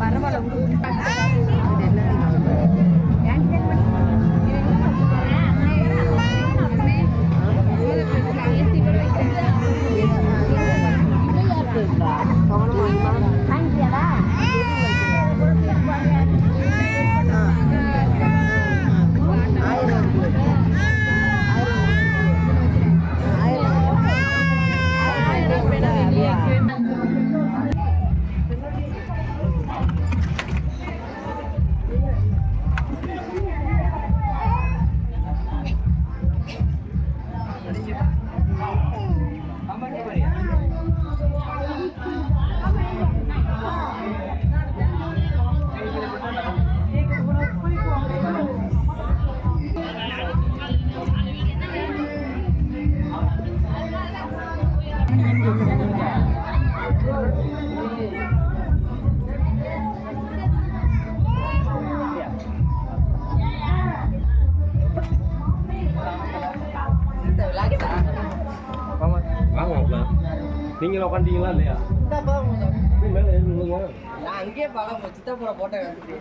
பரவாயில்ல நீங்கள் உட்காந்துட்டீங்களா இல்லையா? மேலே. நான் அங்கேயே பார்க்க சித்தப்புற போட்டோ எடுத்துட்டு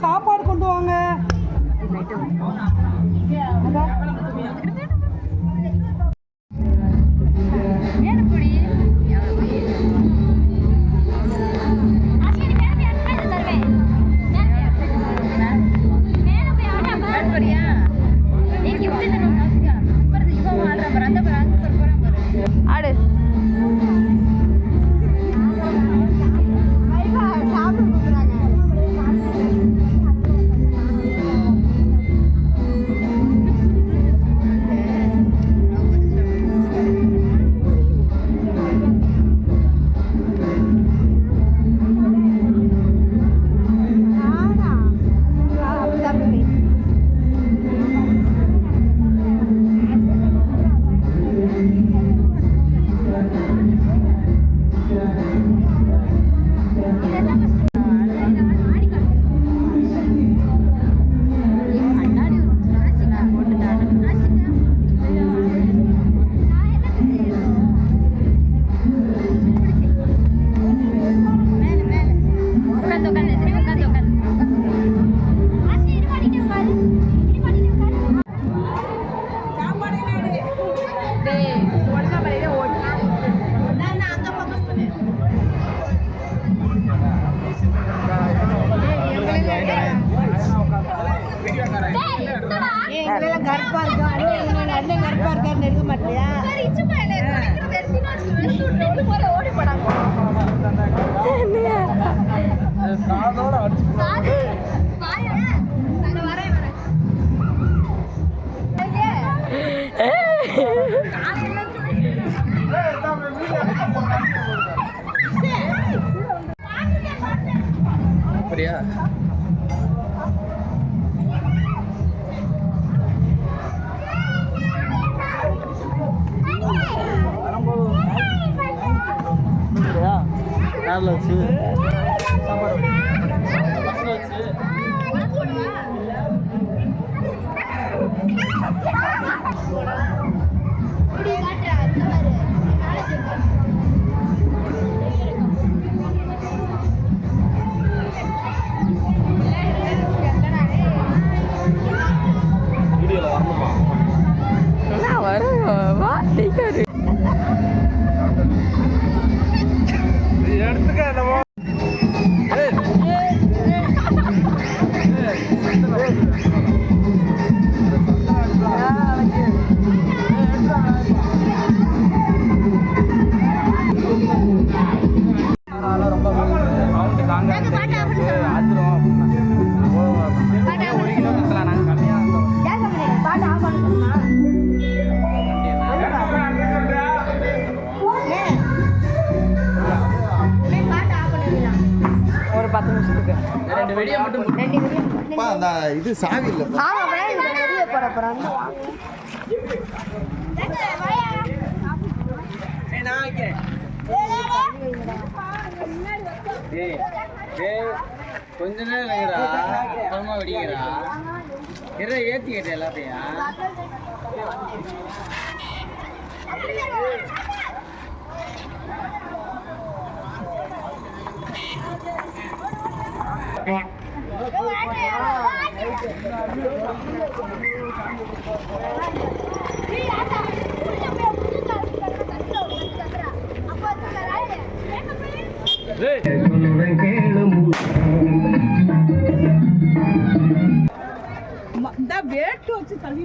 சாப்பாடு கொண்டு வாங்க. எங்களெல்லாம் கருப்பா இருக்கோம் அண்ணன் அண்ணன் கருப்பா இருக்காருன்னு எடுக்க மாட்டியா? அப்படியா? வெடியை மட்டும் அந்த இது சாவி இல்லை. ஆமா வெளியே கொஞ்ச நேரம் வைடா அப்புறமா வெடிக்கிறா இதை ஏத்தி கேட்ட எல்லாத்தையும். மாட்டேன் வேட்டு வச்சு தள்ளி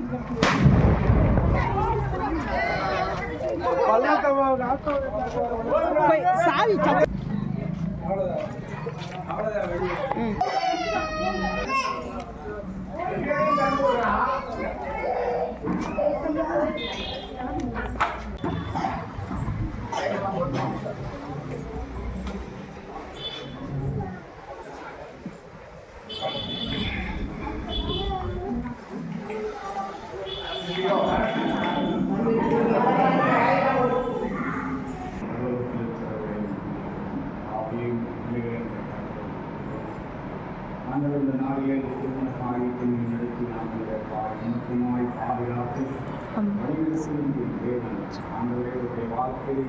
சாவி நாங்கள் ஆண்டவரே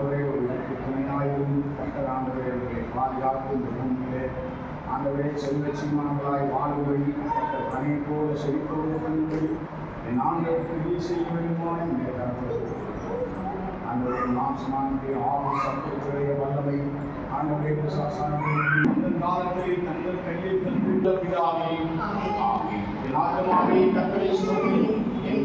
உடைய வாழ்க்கையை ஒரு இலக்கு துணையாயும் கட்டர் அவர்களை பாதுகாக்கும் பாதுகாப்பு பூமியிலே ஆண்டவரே செல்வ சீமான்களாய் வாழும்படி கட்டர் போல செழிப்போடு பண்ணும்படி என் செய்ய வேண்டுமாய் ஆண்டவரே மாம்சமானுடைய சத்துடைய வல்லமை ஆண்டவரே காலங்களில் தங்கள் கையில் தந்துள்ள பிதாவே என் ஆத்மாவே என்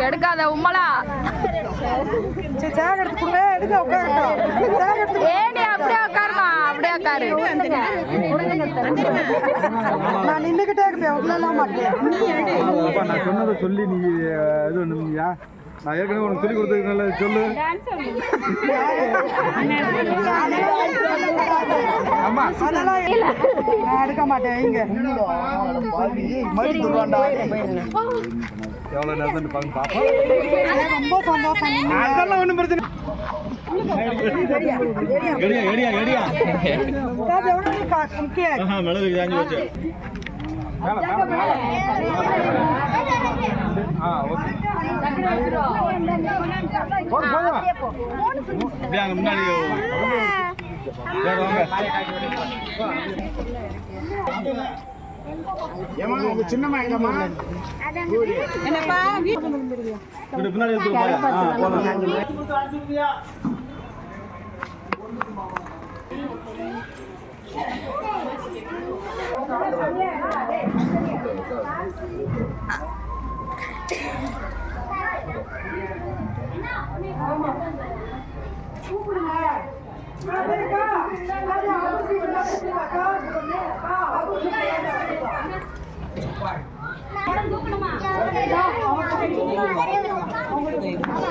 கெடுக்காத உம்மலா. ஏடி அப்படியே உட்காருமா? அப்படியே உட்காரு. நான் நின்றுகிட்டே இருப்பேன் உங்களெல்லாம் மாட்டேன். அப்பா நான் சொன்னதை சொல்லி நீ இது பண்ணுவியா நான் ஏற்கனவே உனக்கு சொல்லி கொடுத்ததுனால சொல்லு. ஆமா அதெல்லாம் நான் எடுக்க மாட்டேன். இங்க. எவ்வளோ நேரம் பார்க்க பார்ப்போம் ரொம்ப சந்தோஷம் அதெல்லாம் ஒன்றும் பிரச்சனை எவ்வளவு கா- முக்கியம் மிளகு காஞ்சி வச்சு. ஆ ஓகே. அங்கே முன்னாடி சரி, வாங்க. என்னப்பா பின்னாடி போங்க.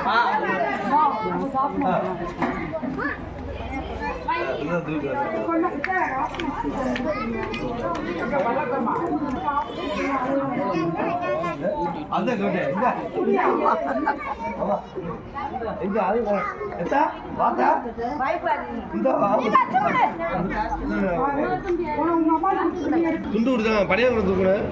ஆ, போதும். அந்த கோட்டை எங்க எங்க அது எத்தா வாத்தா இந்த துண்டு கொடுத்தாங்க படையா கூட தூக்குறேன்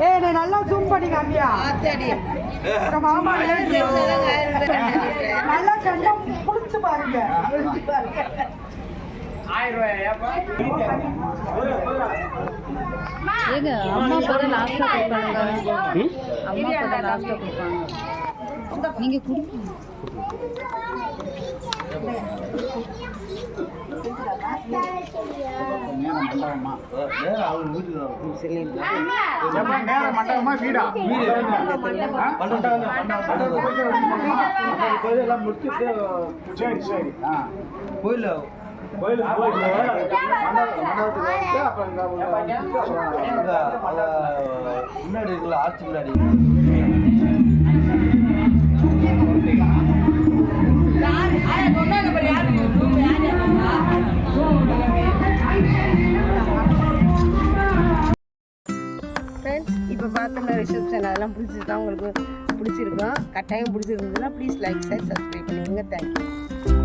ஏய் என்னை நல்லா ஜூம் பண்ணி காமியா மாமா. நல்லா புடிச்சு பாருங்க. ஏங்க அம்மா அம்மா தான்? லாஸ்ட்டாக கொடுப்பாங்க. நீங்கள் கொடுங்க. மண்டபமா வீடா? கோயில கோயிலுக்கு போயிட்டு மண்டபம் மண்டபத்துக்கு வந்து அப்புறம் இங்க முடிச்சுட்டு அப்புறம் முன்னாடி இருக்குல்ல ஆட்சி முன்னாடி ஃப்ரெண்ட்ஸ் இப்போ பார்த்தோம்னா ரிசப்ஷன் அதெல்லாம் பிடிச்சிருக்கா உங்களுக்கு பிடிச்சிருக்கோம் கட்டாயம் பிடிச்சிருந்ததுன்னா ப்ளீஸ் லைக் ஷேர் சப்ஸ்கிரைப் பண்ணிடுங்க தேங்க்யூ